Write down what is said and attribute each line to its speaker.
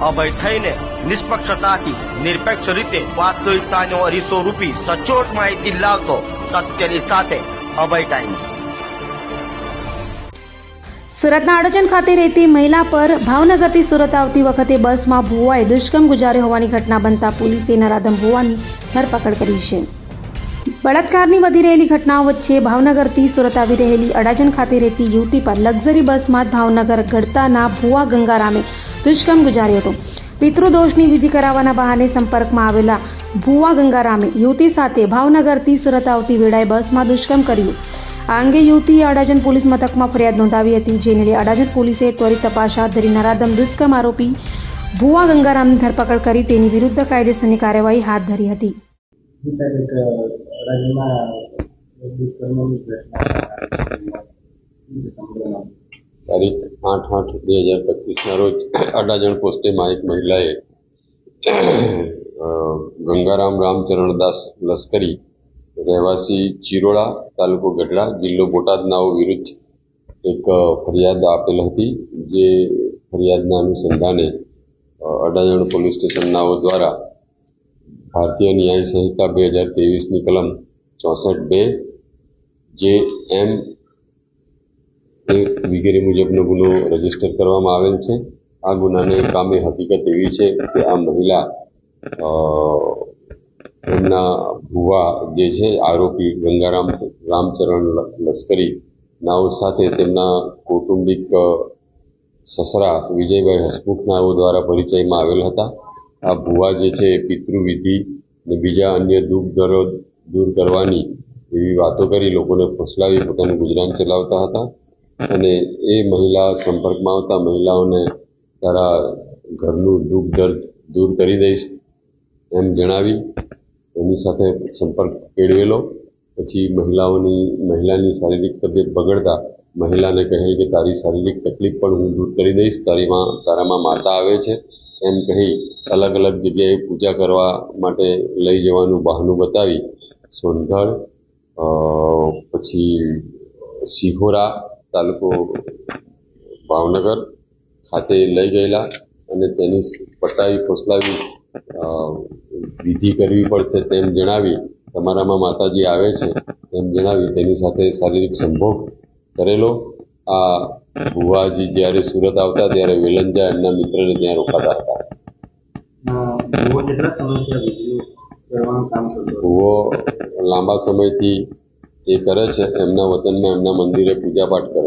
Speaker 1: અભય થઈને નિષ્પક્ષતાથી, નિરપેક્ષ રીતે વાસ્તવિકતાનો અરીસો રૂપી સચોટ માહિતી લાવતો સત્યની સાથે અભય ટાઈમ્સ.
Speaker 2: સુરતના અડજણ ખાતે રહેતી મહિલા પર ભાવનગરથી સુરત આવતી વખતે બસમાં ભુવાએ દુષ્કર્મ ગુજાર્યો હોવાની ઘટના બનતા પોલીસે નરાધમ ભુવાની ધરપકડ કરી છે. બળાત્કારની વધી રહેલી ઘટનાઓ વચ્ચે ભાવનગરથી સુરત આવી રહેલી અડાજણ ખાતે રહેતી યુવતી પર લક્ઝરી બસમાં જ ભાવનગર ગઢતાના ભુવા ગંગારામે દુષ્કર્મ ગુજાર્યો હતો. પિતૃદોષની વિધિ કરાવવાના બહાને સંપર્કમાં આવેલા ભુવા ગંગારામે યુવતી સાથે ભાવનગરથી સુરત આવતી વેળાએ બસમાં દુષ્કર્મ કર્યું. આ અંગે યુવતીએ અડાજણ પોલીસ મથકમાં ફરિયાદ નોંધાવી હતી, જેને લઈ અડાજણ પોલીસે ત્વરિત તપાસ હાથ ધરી નરાધમ દુષ્કર્મ આરોપી ભુવા ગંગારામની ધરપકડ કરી તેની વિરુદ્ધ કાયદેસરની કાર્યવાહી હાથ ધરી હતી.
Speaker 3: દુષ્કર્મની ઘટના.
Speaker 4: તારીખ આઠ આઠ બે હજાર પચીસના રોજ અડાજણ પોસ્ટેમાં એક મહિલાએ ગંગારામ ગંગારામ રામચરણદાસ લશ્કરી, રહેવાસી ચિરોડા તાલુકો ગઢડા, જિલ્લો બોટાદનાઓ વિરુદ્ધ એક ફરિયાદ આપેલ હતી, જે ફરિયાદના અનુસંધાને અડાજણ પોલીસ સ્ટેશનનાઓ દ્વારા ભારતીય ન્યાય સંહિતા બે હજાર ત્રેવીસની કલમ ચોસઠ બે, જે એમ એ વગેરે મુજબનો ગુનો રજિસ્ટર કરવામાં આવેલ છે. આ ગુનાને કામે હકીકત એવી છે કે આ મહિલા એમના ભુવા જે છે, આરોપી ગંગારામ, રામચરણ લશ્કરી નાઓ સાથે તેમના કૌટુંબિક સસરા વિજયભાઈ હસમુખ નાઓ દ્વારા પરિચયમાં આવેલ હતા. આ ભુવા જે છે, એ પિતૃવિધિ ને બીજા અન્ય દુઃખ દર્દ દૂર કરવાની એવી વાતો કરી, લોકોને ફસલાવી, પોતાનું ગુજરાન ચલાવતા હતા. અને એ મહિલા સંપર્કમાં આવતા મહિલાઓને તારા ઘરનું દુઃખ દર્દ દૂર કરી દઈશ એમ જણાવી, એની સાથે સંપર્ક કેળવેલો. પછી મહિલાઓની, મહિલાની શારીરિક તબિયત બગડતા મહિલાને કહેલ કે તારી શારીરિક તકલીફ પણ હું દૂર કરી દઈશ તારીમાં તારામાં માતા આવે છે એમ કહી અલગ અલગ જગ્યાએ પૂજા કરવા માટે લઈ જવાનું બહાનું બતાવી. સોનગઢ પછી સિહોરા તાલુકો ભાવનગર ખાતે લઈ ગયેલા અને તેની પટાવી ફોસલાવી વિધિ કરવી પડશે તેમ જણાવી તમારામાં માતાજી આવે છે તેમ જણાવી તેની સાથે શારીરિક સંભોગ કરેલો. આ ભુવાજી જ્યારે સુરત આવતા ત્યારે વેલંજા એમના મિત્રને ત્યાં રોકાતા હતા?
Speaker 3: ભૂવો
Speaker 4: લાંબા સમયથી એ કરે છે એમના વતનમાં એમના મંદિરે પૂજા પાઠ કરે